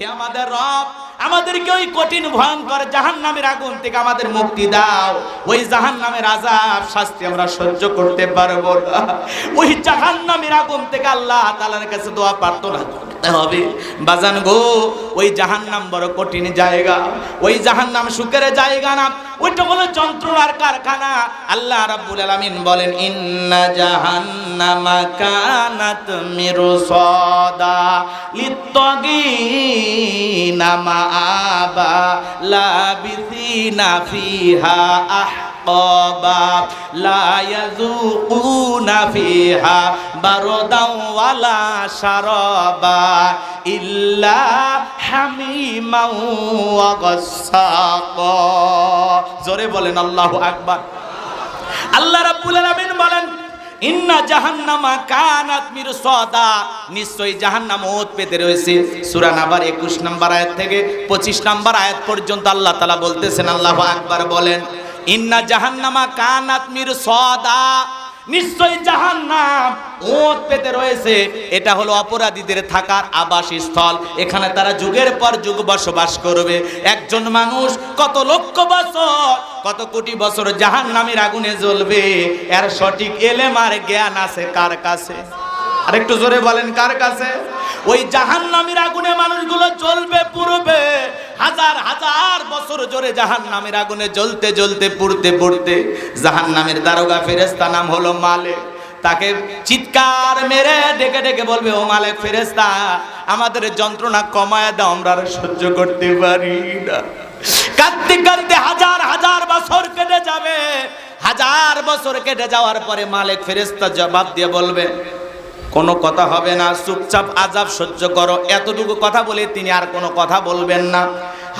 হে আমাদের রব, আমাদেরকে ওই কঠিন, ভয়ঙ্কর জাহান নামের আগুন থেকে আমাদের মুক্তি দাও। ওই জাহান নামের আজাব শাস্তি আমরা সহ্য করতে পারব না। ওই জাহান নামের আগুন থেকে আল্লাহ তালার কাছে দোয়া প্রার্থনা করতে হবে। বাজান গো, ওই জাহান নাম বড় কঠিন জায়গা, ওই জাহান নাম সুখের জায়গা না। ওইটা হলো যন্ত্রণার কারখানা। আল্লাহ রাব্বুল আলামিন বলেন, ইন্না জাহান্নামা কানাত মিরসাদা লিত্তাগিনা মাআবা, লাবিসিনা ফিহা আহকাবা লা ইয়াযুকুনা ফিহা বারদাও ওয়ালা শারাবা ইল্লা হামিমাও ওয়া গাসসাকা জোরে বলেন আল্লাহু আকবার। আল্লাহ রাব্বুল আলামিন বলেন, ইন্না জাহান্নামা কানাত মিরসাদা। নিশ্চয়ই জাহান্নাম ওত পেতে রয়েছে। সূরা নাবার 21 নাম্বার আয়াত থেকে 25 নাম্বার আয়াত পর্যন্ত আল্লাহ তাআলা বলতেছেন, আল্লাহু আকবার, বলেন। ইন্না জাহান্নামা কানাত মিরসাদা। নিশ্চয়ই জাহান্নাম ওত পেতে রয়েছে। এটা হলো অপরাধীদের থাকার আবাসস্থল। এখানে তারা যুগের পর যুগ বসবাস করবে। একজন মানুষ কত লক্ষ বছর, কত কোটি বছর জাহান্নামের আগুনে জ্বলবে? এর সঠিক এলেম আর জ্ঞান আছে কার কাছে? আর একটু জোরে বলেন, কার কাছে? ওই জাহান্নামের আগুনে মানুষগুলো জ্বলবে পুরবে হাজার হাজার বছর জোরে জাহান্নামের আগুনে জ্বলতে জ্বলতে, পুড়তে পুড়তে জাহান্নামের দারোগা ফেরেস্তা নাম হলো মালিক। তাকে চিৎকার মেরে ডেকে ডেকে বলবে, ও মালিক ফেরেস্তা আমাদের যন্ত্রণা কমায় দাও, আমরা আর সহ্য করতে পারি না। কাঁদতে কাঁদতে হাজার হাজার বছর কেটে যাবে। হাজার বছর কেটে যাওয়ার পরে মালিক ফেরেস্তা জবাব দিয়ে বলবে কোনো কথা হবে না, চুপচাপ আজাব সহ্য করো। এতটুকু কথা বলে তিনি আর কোনো কথা বলবেন না।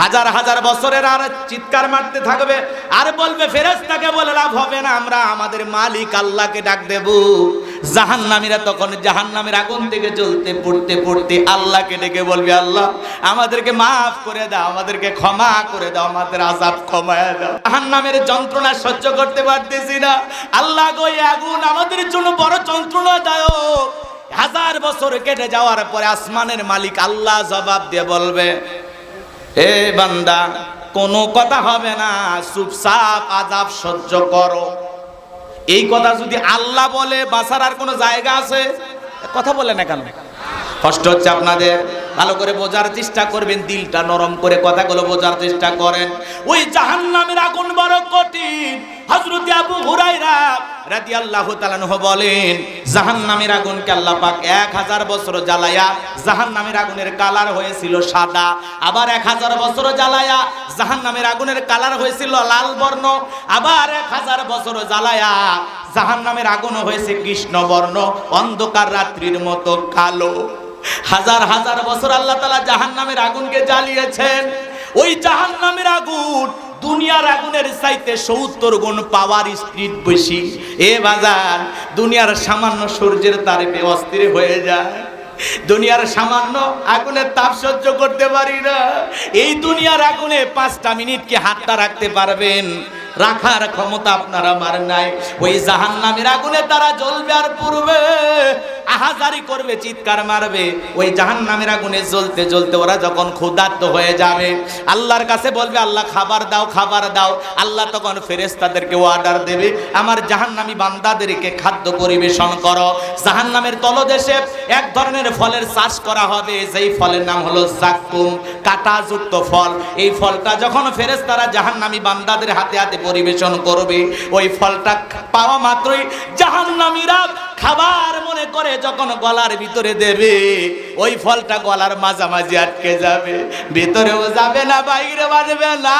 হাজার হাজার বছরের আর চিৎকার মারতে থাকবে। আর বলবে ফেরেস্তাকে বলে লাভ হবে না, আমরা আমাদের মালিক আল্লাহকে ডাক দেব। জাহান্নামীরা তখন জাহান্নামের আগুন থেকে চলতে পড়তে পড়তে আল্লাহকে ডেকে বলবে, আল্লাহ, আমাদেরকে মাফ করে দাও, আমাদেরকে ক্ষমা করে দাও, আমাদের আজাব ক্ষমায় দাও। জাহান্নামের যন্ত্রণা সহ্য করতে পারতেছি না। আল্লাহ গো আগুন আমাদের জন্য বড় যন্ত্রণা যন্ত্রণাদায়ক। হাজার বছর কেটে যাওয়ার পরে আসমানের মালিক আল্লাহ জবাব দিয়ে বলবে এ বান্দা, কোনো কথা হবে না, চুপচাপ আজাব সহ্য করো। এই কথা যদি আল্লাহ বলে, বাঁচার আর কোনো জায়গা আছে? কথা বলে না কেন? কষ্ট হচ্ছে আপনাদের? ভালো করে বোঝার চেষ্টা করবেন, দিলটা নরম করে কথাগুলো বোঝার চেষ্টা করেন। ওই জাহান্নামের আগুন বড় কঠিন। হযরত আবু হুরায়রা রাদিয়াল্লাহু তাআলা বলেন, জাহান্নামের আগুনকে আল্লাহ পাক 1000 বছর জ্বালায়া, জাহান্নামের আগুনের কালার হয়েছিল সাদা। আবার 1000 বছর জ্বালায়া, জাহান্নামের আগুনের কালার হয়েছিল লাল বর্ণ। আবার 1000 বছর জ্বালায়া, জাহান্নামের আগুন হয়েছে কৃষ্ণ বর্ণ অন্ধকার রাত্রির মতো কালো। হাজার হাজার বছর আল্লাহ তালা জাহান নামের আগুনকে জ্বালিয়েছেন। ওই জাহান নামের আগুন দুনিয়ার আগুনের চাইতে সত্তর গুণ পাওয়ার স্পিড বেশি। এ বাজার, দুনিয়ার সামান্য সূর্যের তারে অস্থির হয়ে যায়। দুনিয়ার সামান্য আগুনের তাপ সহ্য করতে পারি না। এই দুনিয়ার আগুনে পাঁচটা মিনিটকে হাতটা রাখতে পারবেন। রাখার ক্ষমতা আপনার আমার নাই। ওই জাহান নামের আগুনে তারা জ্বলবে আর পূর্বে আহাজারি করবে, চিৎকার মারবে। ওই জাহান নামের আগুনে জ্বলতে জ্বলতে ওরা যখন ক্ষুধার্ত হয়ে যাবে, আল্লাহর কাছে বলবে, আল্লাহ, খাবার দাও খাবার দাও। আল্লাহ তখন ফেরেশতাদেরকে অর্ডার দেবে, আমার জাহান্নামী বান্দাদেরকে খাদ্য পরিবেশন করো। জাহান্নামের তলদেশে এক ধরনের ফলের চাষ করা হবে, যেই ফলের নাম হলো জাক্কুম, কাঁটাযুক্ত ফল। এই ফলটা যখন ফেরেশতারা জাহান্নামী বান্দাদের হাতে হাতে পরিবেশন করবে। ওই ফলটা পাওয়া মাত্রই জাহান্নামীরা খাবার মনে করে যখন গলার ভিতরে দেবে, ওই ফলটা গলার মাঝামাঝি আটকে যাবে। ভিতরেও যাবে না, বাইরে বাজবে না।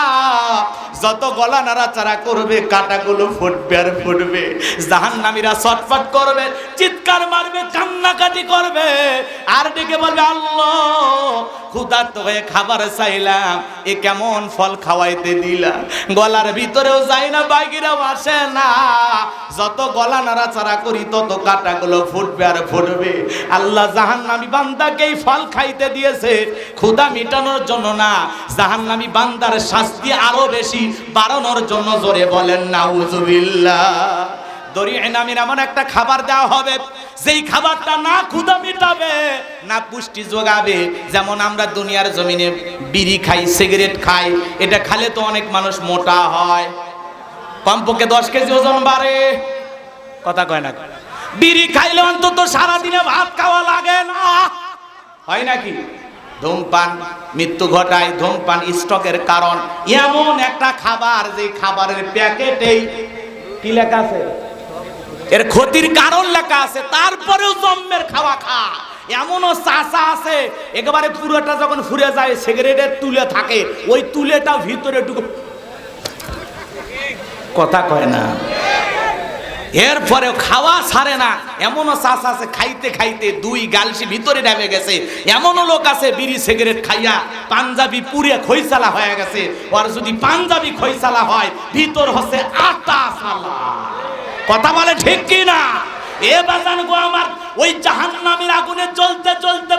যত গলা নাড়াচাড়া করবে, কাটাগুলো ফুটবে আর ফুটবে। জাহান্নামীরা ছটফট করবে, চিৎকার মারবে, কান্নাকাটি করবে। আর ডেকে বলবে, আল্লাহ, ক্ষুধার্ত হয়ে খাবার চাইলাম, এ কেমন ফল খাওয়াইতে দিলাম গলার ভিতরেও যায় না বাইরেও আসে না। যত গলা নাড়াচাড়া করি, তত কাটাগুলো ফুটবে আর ফুটবে। আল্লাহ জাহান্নামি বান্দাকেই ফল খাইতে দিয়েছে। ক্ষুদা মিটানোর জন্য না, জাহান্নামী বান্দার শাস্তি আরও বেশি বাড়ানোর জন্য জোরে বলেন না উজুবিল্লাহ দরি নামের এমন একটা খাবার দেওয়া হবে, যেই খাবারটা না না পুষ্টি যেমন আমরা দুনিয়ার জমিনে বিড়ি খাই, সিগারেট খাই, এটা খালে তো অনেক মানুষ মোটা হয়। কমপক্ষে দশ কেজি ওজন বাড়ে। কথা কয় না। বিড়ি খাইলে অন্তত সারাদিনে ভাত খাওয়া লাগে না। হয় নাকি? ধূমপান মৃত্যু ঘটায়, ধূমপান স্টকের কারণ। এমন একটা খাবার, যে খাবারের প্যাকেটেই কি লেখা আছে? এর ক্ষতির কারণ লেখা আছে, তারপরেও জম্মের খাওয়া খা। এমনও চাষা আছে, একেবারে পুরোটা যখন ফুরে যায়, সিগারেটের তুলে থাকে, ওই তুলেটা ভিতরে ঢুকে কথা কয় না। এরপরেও খাওয়া ছাড়ে না। এমনও চাষ আছে, খাইতে খাইতে দুই গালসি ভিতরে নেমে গেছে। এমনও লোক আছে, বিড়ি, সিগারেট খাইয়া পাঞ্জাবি পুড়ে খৈসালা হয়ে গেছে। আর যদি পাঞ্জাবি খৈসালা হয়, ভিতর হচ্ছে আটা সালা কথা বলে ঠিক কি না এ বাজান গো আমার ওই জাহান্নামের আগুনে চলতে পুড়তে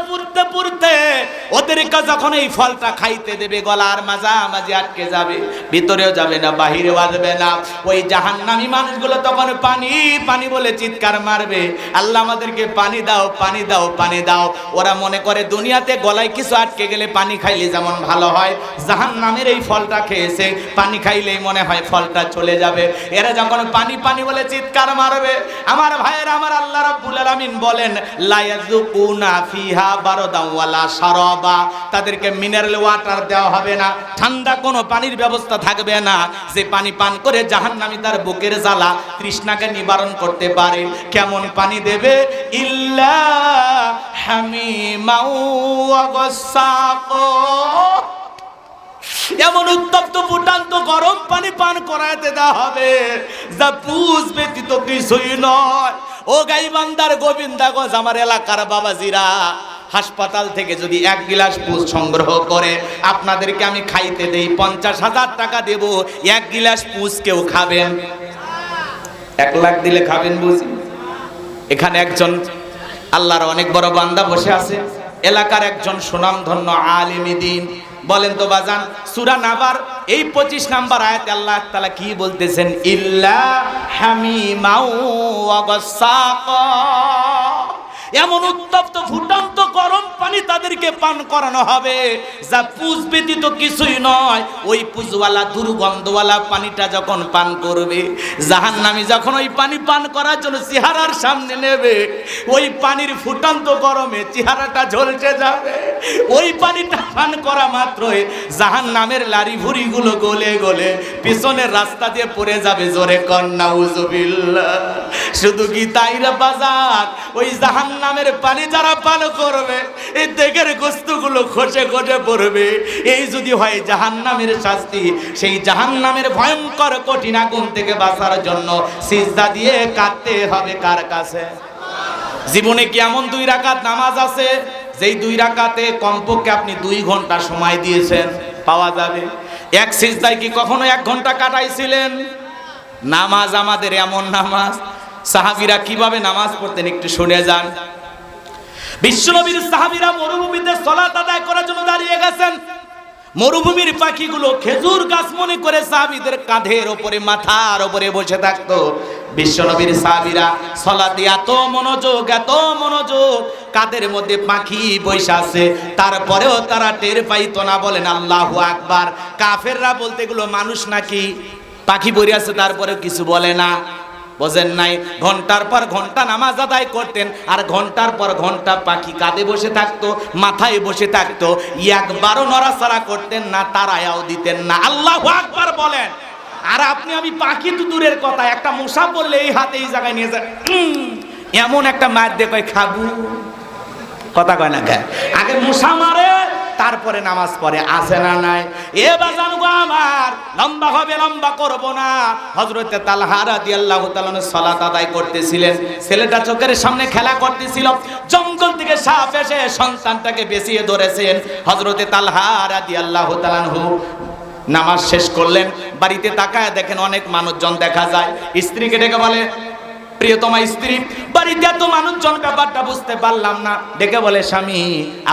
ওদেরকে যখন এই ফলটা খাইতে দেবে, গলার মাজা মাঝে আটকে যাবে, ভিতরেও যাবে না বাহিরে বাজবে না। ওই জাহান্নামী মানুষগুলো তখন পানি পানি বলে চিৎকার মারবে। আল্লাহ আমাদেরকে পানি দাও পানি দাও পানি দাও। ওরা মনে করে দুনিয়াতে গলায় কিছু আটকে গেলে পানি খাইলে যেমন ভালো হয়। জাহান্নামের এই ফলটা খেয়েছে, পানি খাইলেই মনে হয় ফলটা চলে যাবে। এরা যখন পানি পানি বলে চিৎকার মারবে, আমার ভাইয়ের, আমার আল্লাহ রাব্বুল আলামিন বলেন লায়াজুকুনা ফিহা বারদাও ওয়ালা শারাবা। তাদেরকে মিনারেল ওয়াটার দেওয়া হবে না, ঠান্ডা কোনো পানির ব্যবস্থা থাকবে না। যে পানি পান করে জাহান্নামী তার বুকের জ্বালা তৃষ্ণাকে নিবারণ করতে পারে। কেমন পানি দেবে? ইল্লা হামিমাউ ওয়া এমন উত্তপ্ত ফুটান্ত গরম পানি পান করাতে দেওয়া হবে, যা পুষ ব্যতীত কিছুই নয়। ও গাইবান্দার গোবিন্দাগঞ্জ আমার এলাকার বাবাজিরা হাসপাতাল থেকে যদি এক গিলাস পুষ সংগ্রহ করে, আপনাদেরকে আমি খাইতে দেই, পঞ্চাশ হাজার টাকা দেব, এক গিলাস পুষ কেউ খাবেন? এক লাখ দিলে খাবেন বুঝি? এখানে একজন, আল্লাহর অনেক বড় বান্দা বসে আছে। এলাকার একজন সুনামধন্য আলিমী দিন। বলেন তো, বাজান, সুরা নাবার, এই পঁচিশ নাম্বার আয়াতে আল্লাহ তালা কি বলতেছেন? ইল্লা হামিমাউ ওয়াগাসাকা এমন উত্তপ্ত ফুটন্ত গরম পানি তাদেরকে পান করানো হবে। যা পুজ ব্যতীত কিছুই নয়। ওই পুজওয়ালা, দুর্গন্ধওয়ালা পানিটা যখন পান করবে, জাহান্নামী যখন ওই পানি পান করার জন্য চেহারার সামনে নেবে, ওই পানির ফুটন্ত গরমে চেহারাটা ঝলসে যাবে। ওই পানিটা পান করা মাত্রই জাহান্নামের লারি ভুড়িগুলো গলে গলে পিছনের রাস্তা দিয়ে পড়ে যাবে জোরে কন্যা উজুবিল্লাহ শুধু কি তাই রে বাজার? ওই জাহান্নামের পানি যারা পান করবে এই দেখের গোস্তগুলো খসে খসে পড়বে। এই যদি হয় জাহান্নামের শাস্তি, সেই জাহান্নামের ভয়ঙ্কর কঠিন আগুন থেকে বাঁচার জন্য সিজদা দিয়ে কাটতে হবে কার কাছে? জীবনে কি এমন দুই রাকাত নামাজ আছে? যেই দুই রাকাতে কমপক্ষে আপনি দুই ঘণ্টা সময় দিয়েছেন, পাওয়া যাবে। এক সিজদায় কি কখনো এক ঘণ্টা কাটাইছিলেন? নামাজ আমাদের এমন নামাজ। সাহাবিরা কীভাবে নামাজ পড়তেন একটু শুনে যান। বিশ্বনবীর সাহাবিরা মরুভূমিতে সলাত আদায় করার জন্য দাঁড়িয়ে গেছেন। মরুভূমির পাখিগুলো খেজুর গাছ মনে করে সাহাবিদের কাঁধের ওপরে, মাথার ওপরে বসে থাকতো। বিশ্বনবীর সাহাবিরা সলাতে এত মনোযোগ এত মনোযোগ কাদের মধ্যে পাখি বৈশা আছে। তারপরেও তারা টের পাইতো না। বলেন, আল্লাহু আকবার। কাফেররা বলতে, এগুলো মানুষ নাকি? পাখি বই আছে, তারপরেও কিছু বলে না। বোঝেন নাই, ঘণ্টার পর ঘণ্টা নামাজ আদায় করতেন, আর ঘণ্টার পর ঘণ্টা পাখি কাঁধে বসে থাকতো, মাথায় বসে থাকতো, একবারও নড়াচড়া করতেন না, তারায়াও দিতেন না। আল্লাহ আকবার বলেন। আর আপনি, আমি পাখি তো দূরের কথা, একটা মশা পড়লে এই হাতে এই জায়গায় নিয়ে যায় এমন একটা মার দেখে খাবু। কথা কয় না খায় আগে মশা মারে তারপরে নামাজ পড়ে আসে না নাই? এ বাজান গো আমার, লম্বা হবে, লম্বা করব না। হজরতে তালহা রাদিয়াল্লাহু তাআলা সালাত আদায় করতেছিলেন। ছেলেটা চোখের সামনে খেলা করতেছিল। জঙ্গল থেকে সাপ এসে সন্তানটাকে বেঁচিয়ে ধরেছেন। হজরতে তালহা রাদিয়াল্লাহু তাআলা নামাজ শেষ করলেন। বাড়িতে তাকায় দেখেন অনেক মানুষজন দেখা যায়। স্ত্রীকে ডেকে বলে প্রিয়তমা স্ত্রী, বাড়িতে এত মানুষজন, ব্যাপারটা বুঝতে পারলাম না। ডেকে বলে, স্বামী,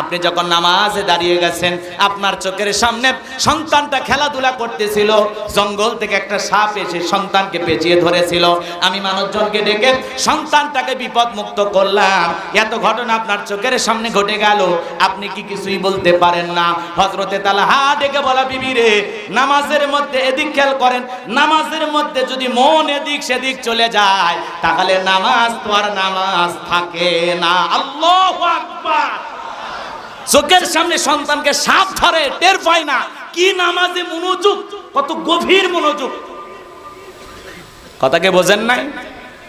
আপনি যখন নামাজে দাঁড়িয়ে গেছেন, আপনার চোখের সামনে সন্তানটা খেলাধুলা করতেছিল। জঙ্গল থেকে একটা সাপ এসে সন্তানকে পেঁচিয়ে ধরেছিল। আমি মানুষজনকে ডেকে সন্তানটাকে বিপদ মুক্ত করলাম। এত ঘটনা আপনার চোখের সামনে ঘটে গেল। আপনি কি কিছুই বলতে পারেন না। হজরতে তালা হা ডেকে বলা, বিবি রে, নামাজের মধ্যে এদিক খেয়াল করেন। নামাজের মধ্যে যদি মন এদিক সেদিক চলে যায়, তাহলে নামাজ তো আর নামাজ থাকে না। আল্লাহ চোখের সামনে সন্তানকে সাপ ধরে, টের পায় না। কি নামাজে মনোযোগ? কত গভীর মনোযোগ। কথাকে বোঝেন নাই?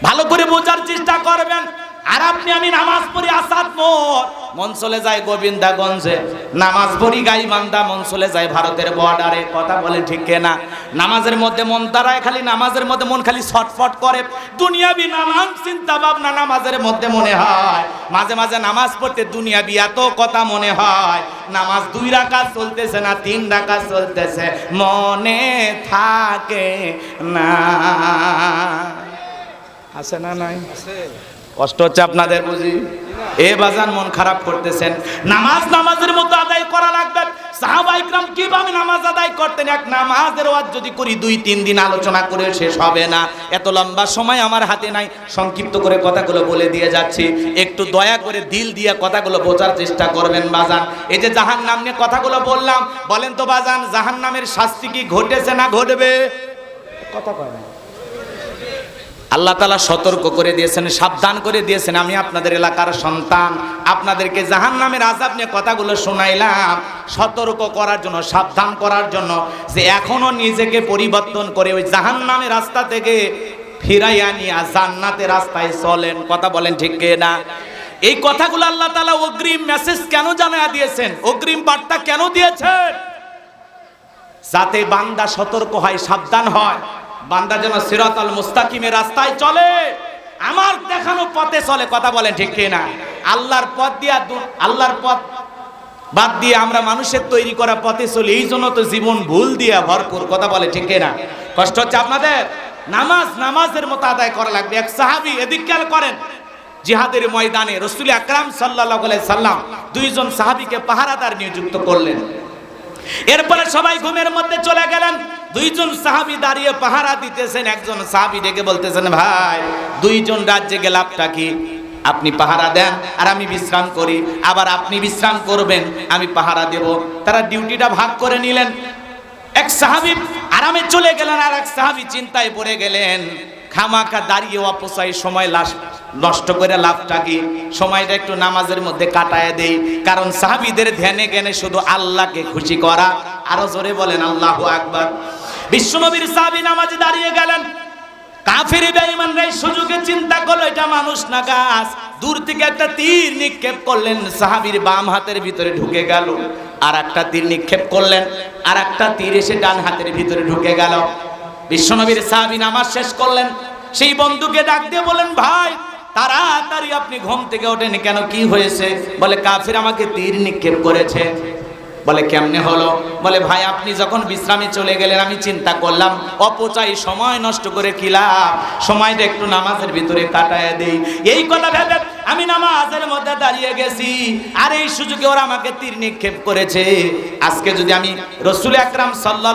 ভালো করে বোঝার চেষ্টা করবেন। আর আপনি, আমি নামাজ পড়ি আসাদ মোর মন চলে যায় গোবিন্দাগঞ্জে। নামাজ পড়ি গাইবান্ধা, মন চলে যায় ভারতের বর্ডারে কথা বলে ঠিক না? নামাজের মধ্যে মন তারায়, খালি নামাজের মধ্যে মন খালি ছটফট করে। দুনিয়াবি নানান চিন্তা ভাবনা নামাজের মধ্যে মনে হয়। মাঝে মাঝে নামাজ পড়তে দুনিয়াবি এত কথা মনে হয়। নামাজ দুই রাকাত চলতেছে না, তিন রাকাত চলতেছে। মনে থাকে না। আছে না নাই? কষ্ট হচ্ছে আপনাদের বুঝি? এ বাজান মন খারাপ করতেছেন। নামাজ নামাজের মতো আদায় করা লাগবে। সাহাবা ইকরাম কীভাবে নামাজ আদায় করতেন? এক নামাজের ওয়াজ যদি করি, দুই, তিন দিন আলোচনা করে শেষ হবে না। এত লম্বা সময় আমার হাতে নাই। সংক্ষিপ্ত করে কথাগুলো বলে দিয়ে যাচ্ছি। একটু দয়া করে দিল দিয়ে কথাগুলো বোঝার চেষ্টা করবেন বাজান। এই যে জাহান নাম নিয়ে কথাগুলো বললাম, বলেন তো বাজান জাহান নামের শাস্তি কি ঘটেছে না ঘটবে? কথা কয় না। আল্লাহ তালা সতর্ক করে দিয়েছেন, সাবধান করে দিয়েছেন। আমি আপনাদের এলাকার সন্তান, আপনাদেরকে জাহান নামের আজাব নিয়ে কথাগুলো শোনাইলাম। সতর্ক করার জন্য, সাবধান করার জন্য যে এখনও নিজেকে পরিবর্তন করে ওই জাহান নামের রাস্তা থেকে ফিরাইয়া নিয়ে জান্নাতের রাস্তায় চলেন। কথা বলেন ঠিক না এই কথাগুলো আল্লাহ তালা অগ্রিম মেসেজ কেন জানা দিয়েছেন? অগ্রিম বার্তা কেন দিয়েছেন? যাতে বান্দা সতর্ক হয়, সাবধান হয়। বান্দা যেন সিরাতাল মুস্তাকিমের রাস্তায় চলে। আমার দেখানো পথে চলে, কথা বলেন ঠিক না আল্লাহর পথ দিয়া আল্লাহর পথ বাদ দিয়ে আমরা মানুষের তৈরি করা পথে চলি, এই জন্য তো জীবন ভুল দিয়া ভরপুর, কথা বলে ঠিক না কষ্ট হচ্ছে আপনাদের? নামাজ নামাজের মতো আদায় করা লাগবে। এক সাহাবি এদিক খেয়াল করেন, জিহাদের ময়দানে রসুল আকরাম সাল্লাহ সাল্লাম দুইজন সাহাবিকে পাহারাদার নিযুক্ত করলেন। এরপরে সবাই ঘুমের মধ্যে চলে গেলেন। দুইজন সাহাবি দাঁড়িয়ে পাহারা দিতেছেন, একজন সাহাবি ডেকে বলতেছেন, ভাই, দুইজন রাজ্যে গেলাপটা কি? আপনি পাহারা দেন আর আমি বিশ্রাম করি। আবার আপনি বিশ্রাম করবেন, আমি পাহারা দেব। তারা ডিউটিটা ভাগ করে নিলেন। এক সাহাবি আরামে চলে গেলেন আর এক সাহাবি চিন্তায় পড়ে গেলেন। খামাখা দাঁড়িয়ে অপচয় সময় লাশ নষ্ট করে লাভটা কি? সময়টা একটু নামাজের মধ্যে কাটায় দেই। কারণ সাহাবিদের ধ্যানে জ্ঞানে শুধু আল্লাহকে খুশি করা। আরও জোরে বলেন, আল্লাহ আকবার। বিশ্বনবীর সাহাবি নামাজে দাঁড়িয়ে গেলেন। কাফের বেঈমান রে সুযোগে চিন্তা করল, এটা মানুষ না গাছ? দূর থেকে একটা তীর নিক্ষেপ করলেন। সাহাবীর বাম হাতের ভিতরে ঢুকে গেল। আর একটা তীর নিক্ষেপ করলেন। আর একটা তীর এসে ডান হাতের ভিতরে ঢুকে গেল। বিশ্বনবীর সাহাবী নামাজ শেষ করলেন। সেই বন্ধুকে ডাক দিয়ে বলেন, ভাই, তাড়াতাড়ি আপনি ঘুম থেকে ওঠেন কেন? কি হয়েছে? বলে, কাফির আমাকে তীর নিক্ষেপ করেছে। বলে, কেমনে হলো? বলে, ভাই, আপনি যখন বিশ্রামে চলে গেলেন, আমি চিন্তা করলাম, অপচয় সময় নষ্ট করে কি লাভ? সময়টা একটু নামাজের ভিতরে কাটায় দেই। এই কথা ভেবে আমি নামাজের মধ্যে দাঁড়িয়ে গেছি। আর এই সুযোগে ওরা আমাকে তীর নিক্ষেপ করেছে। আজকে যদি আমি রসুল আকরাম সাল্লাহ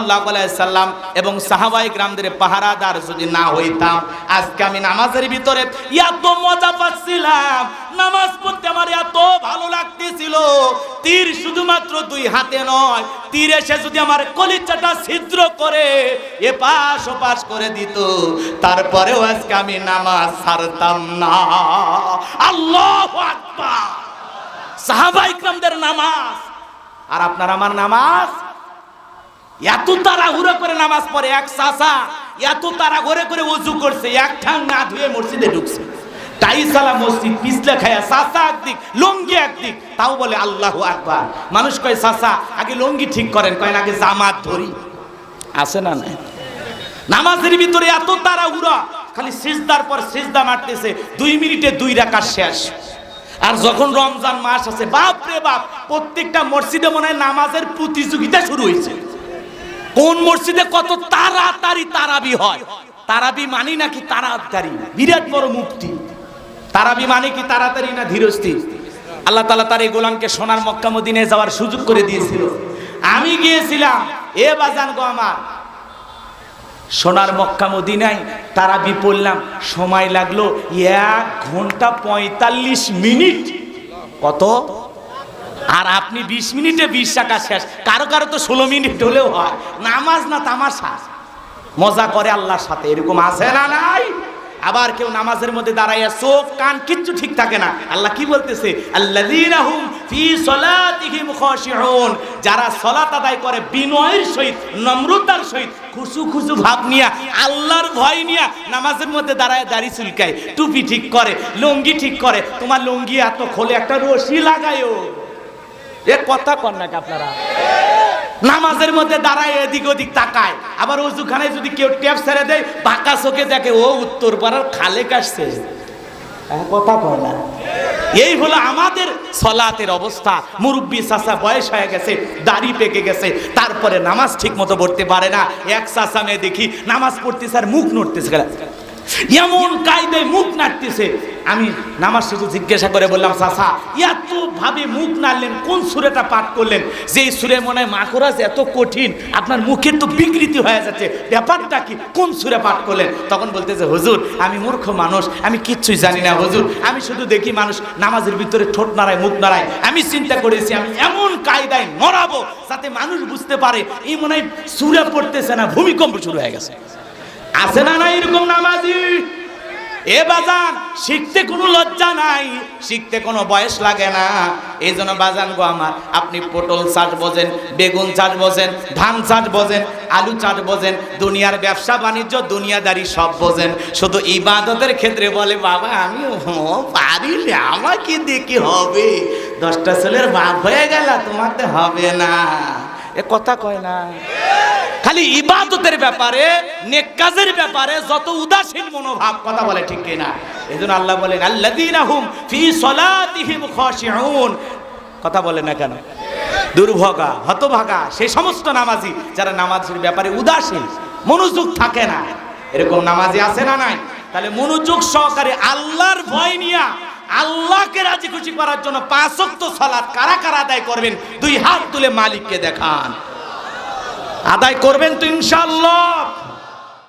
সাল্লাম এবং সাহাবাই গ্রামদের পাহারাদার যদি না হইতাম, আজকে আমি নামাজের ভিতরে এত মজা পাচ্ছিলাম। নামাজ পড়তে আমার এত ভালো লাগতেছিল। তীর শুধুমাত্র দুই হাতে নয়, তীর এসে যদি আমার কলিজাটা ছিদ্র করে এ পাশ পাশ করে দিত। তারপরেও আজকে আমি নামাজ ছাড়তাম না। নামাজ। আর আপনার আমার নামাজ? এত তারা হুড়ো করে নামাজ পড়ে, এক চাষা এত তারা ঘরে করে উজু করছে, এক ঠাং না ধুয়ে মসজিদে ঢুকছে। টাইসালা মসজিদ, পিছলে খায়া চাষা একদিক, লঙ্গি একদিক, তাও বলে আল্লাহ আকবার। মানুষ কয় সাসা আগে লঙ্গি ঠিক করেন। কয়েন আগে জামাত ধরি। আছে না নাই? নামাজের ভিতরে এত তারা উড়া খালি সিজদার পর সিজদা মারতেছে, দুই মিনিটে দুই রাখা শেষ। আর যখন রমজান মাস আছে, বাপ রে বাপ, প্রত্যেকটা মসজিদে মনে হয় নামাজের প্রতিযোগিতা শুরু হয়েছে। কোন মসজিদে কত তাড়াতাড়ি তারাবি হয়? তারাবি মানি নাকি তাড়াতাড়ি? বিরাট বড় মুক্তি। তারাবি মানে কি তাড়াতাড়ি না ধীরস্থির? আল্লাহ তালা তার এই গোলামকে সোনার মক্কা মদিনে যাওয়ার সুযোগ করে দিয়েছিল। আমি গিয়েছিলাম, এ বাজান গো আমার সোনার মক্কা মদিনায় তারাবি পড়লাম। সময় লাগল এক ঘণ্টা পঁয়তাল্লিশ মিনিট। কত? আর আপনি বিশ মিনিটে বিশ টাকা শেষ। কারও কারও তো ষোলো মিনিট হলেও হয়। নামাজ না তামাশা। মজা করে আল্লাহর সাথে। এরকম আছে না নাই? আবার কেউ নামাজের মধ্যে দাঁড়াইয়া চোখ, কান কিচ্ছু ঠিক থাকে না। আল্লাহ কি বলতেছে? ফি যারা সালাত আদায় করে বিনয়ের সহিত, নম্রতার সহিত, খুশু খুশু ভাব নিয়া, আল্লাহর ভয় নিয়া নামাজের মধ্যে দাঁড়ায় দাড়ি চুলকায়, টুপি ঠিক করে, লুঙ্গি ঠিক করে, তোমার লুঙ্গি এত খোলে একটা রশি লাগায়ও। এ কথা কর নাকি আপনারা? নামাজের মধ্যে দাঁড়ায় এদিক ওদিক তাকায়। আবার অজুখানে যদি কেউ ট্যাপ ছেড়ে দেয় বাঁকা চোখে দেখে ও উত্তর পাড়ার খালে কাটছে কথা কয় না। এই হলো আমাদের সলাতের অবস্থা। মুরব্বী চাষা বয়স হয়ে গেছে দাড়ি পেকে গেছে তারপরে নামাজ ঠিক মতো পড়তে পারে না। এক চাষা মেয়ে দেখি নামাজ পড়তেছে আর মুখ নড়তেছে। এমন কায়দায় মুখ নাড়তেছে। আমি নামাজ শুধু জিজ্ঞাসা করে বললাম চাষা এত ভাবে মুখ নাড়লেন, কোন সুরেটা পাঠ করলেন? যে সুরে মনে হয়, মাখরাজ, এত কঠিন, আপনার মুখের তো বিকৃতি হয়ে যাচ্ছে, ব্যাপারটা কি? কোন সুরে পাঠ করলেন? তখন বলতেছে, হুজুর, আমি মূর্খ মানুষ, আমি কিচ্ছুই জানি না, হুজুর। আমি শুধু দেখি মানুষ নামাজের ভিতরে ঠোঁট নাড়ায়, মুখ নাড়ায়। আমি চিন্তা করেছি, আমি এমন কায়দায় নড়াবো যাতে মানুষ বুঝতে পারে, এই মনে হয় সুরে পড়তেছে না, ভূমিকম্প শুরু হয়ে গেছে। আছে না না এরকম নামাজি? এ বাজান, শিখতে কোনো লজ্জা নাই। শিখতে কোনো বয়স লাগে না। এই জন্য বাজান গো আমার, আপনি পটল চাট বোঝেন, বেগুন চাট বোঝেন, ধান চাট বোঝেন, আলু চাট বোঝেন, দুনিয়ার ব্যবসা বাণিজ্য, দুনিয়াদারি সব বোঝেন। শুধু ইবাদতের ক্ষেত্রে বলে, বাবা, আমি ও পারি আমাকে দেখি হবে। দশটা ছেলের বাপ হয়ে গেল তোমাকে হবে না। এ কথা কয় না। খালি ইবাদতের ব্যাপারে, নেক কাজের ব্যাপারে যত উদাসীন মনোভাব কথা বলে ঠিক কিনা। এই জন্য আল্লাহ বলেন, আল্লাযীনা হুম ফি সলাতিহিম খাশিউন। কথা বলে না কেন? দুর্ভগা, হতভাগা সেই সমস্ত নামাজি যারা নামাজের ব্যাপারে উদাসীন, মনোযোগ থাকে না। এরকম নামাজি আছে না নাই? তাহলে মনোযোগ সহকারে আল্লাহর ভয় নিয়া আল্লাহকে রাজি খুশি করার জন্য পাঁচ ওয়াক্ত সালাত কারা কারা আদায় করবেন? দুই হাত তুলে মালিককে দেখান। আদায় করবেন তো ইনশাআল্লাহ।